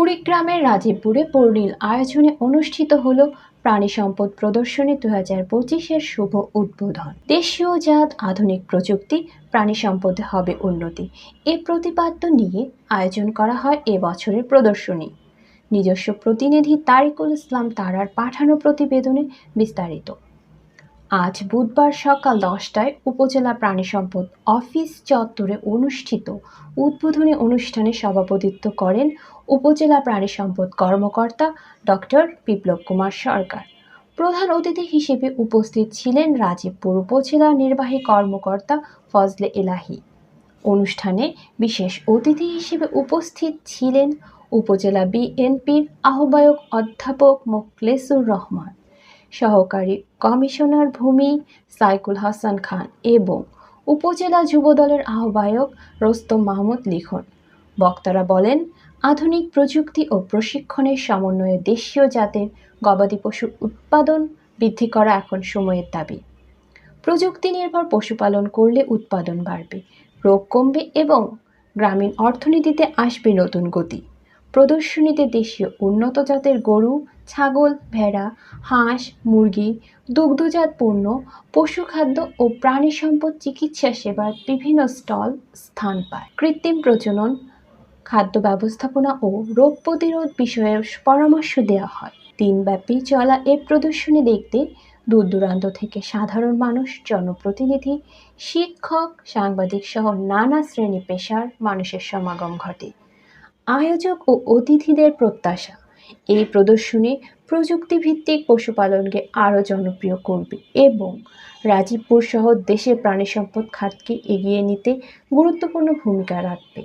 কুড়িগ্রামের রাজীবপুরে পৌর্ণিল আয়োজনে অনুষ্ঠিত হল প্রাণী সম্পদ প্রদর্শনী দু হাজার পঁচিশের শুভ উদ্বোধন। দেশীয় জাত, আধুনিক প্রযুক্তি, প্রাণী সম্পদে হবে উন্নতি। এ প্রতিপাদ্য নিয়ে আয়োজন করা হয় এ বছরের প্রদর্শনী। নিজস্ব প্রতিনিধি তারিকুল ইসলাম তারার পাঠানো প্রতিবেদনে বিস্তারিত। আজ বুধবার সকাল দশটায় উপজেলা প্রাণী সম্পদ অফিস চত্বরে অনুষ্ঠিত উদ্বোধনী অনুষ্ঠানে সভাপতিত্ব করেন উপজেলা প্রাণী সম্পদ কর্মকর্তা ডক্টর বিপ্লব কুমার সরকার। প্রধান অতিথি হিসেবে উপস্থিত ছিলেন রাজীবপুর উপজেলা নির্বাহী কর্মকর্তা ফজলে এলাহি। অনুষ্ঠানে বিশেষ অতিথি হিসেবে উপস্থিত ছিলেন উপজেলা বিএনপির আহ্বায়ক অধ্যাপক মোখলেসুর রহমান। সহকারী কমিশনার ভূমি সাইকুল হাসান খান এবং উপজেলা যুবদলের আহ্বায়ক রোস্তম মাহমুদ লিখন। বক্তারা বলেন, আধুনিক প্রযুক্তি ও প্রশিক্ষণের সমন্বয়ে দেশীয় জাতের গবাদি পশুর উৎপাদন বৃদ্ধি করা এখন সময়ের দাবি। প্রযুক্তি নির্ভর পশুপালন করলে উৎপাদন বাড়বে, রোগ কমবে এবং গ্রামীণ অর্থনীতিতে আসবে নতুন গতি। প্রদর্শনীতে দেশীয় উন্নত জাতের গরু, ছাগল, ভেড়া, হাঁস, মুরগি, দুগ্ধজাত পণ্য, পশুখাদ্য ও প্রাণী সম্পদ চিকিৎসা সেবার বিভিন্ন স্টল স্থান পায়। কৃত্রিম প্রজনন, খাদ্য ব্যবস্থাপনা ও রোগ প্রতিরোধ বিষয়ে পরামর্শ দেওয়া হয়। দিনব্যাপী চলা এ প্রদর্শনী দেখতে দূর দূরান্ত থেকে সাধারণ মানুষ, জনপ্রতিনিধি, শিক্ষক, সাংবাদিক সহ নানা শ্রেণি পেশার মানুষের সমাগম ঘটে। আয়োজক ও অতিথিদের প্রত্যাশা। এই প্রদর্শনী প্রযুক্তিভিত্তিক পশুপালনকে আরও জনপ্রিয় করবে এবং রাজীবপুর সহ দেশের প্রাণী সম্পদ খাতকে এগিয়ে নিতে গুরুত্বপূর্ণ ভূমিকা রাখবে।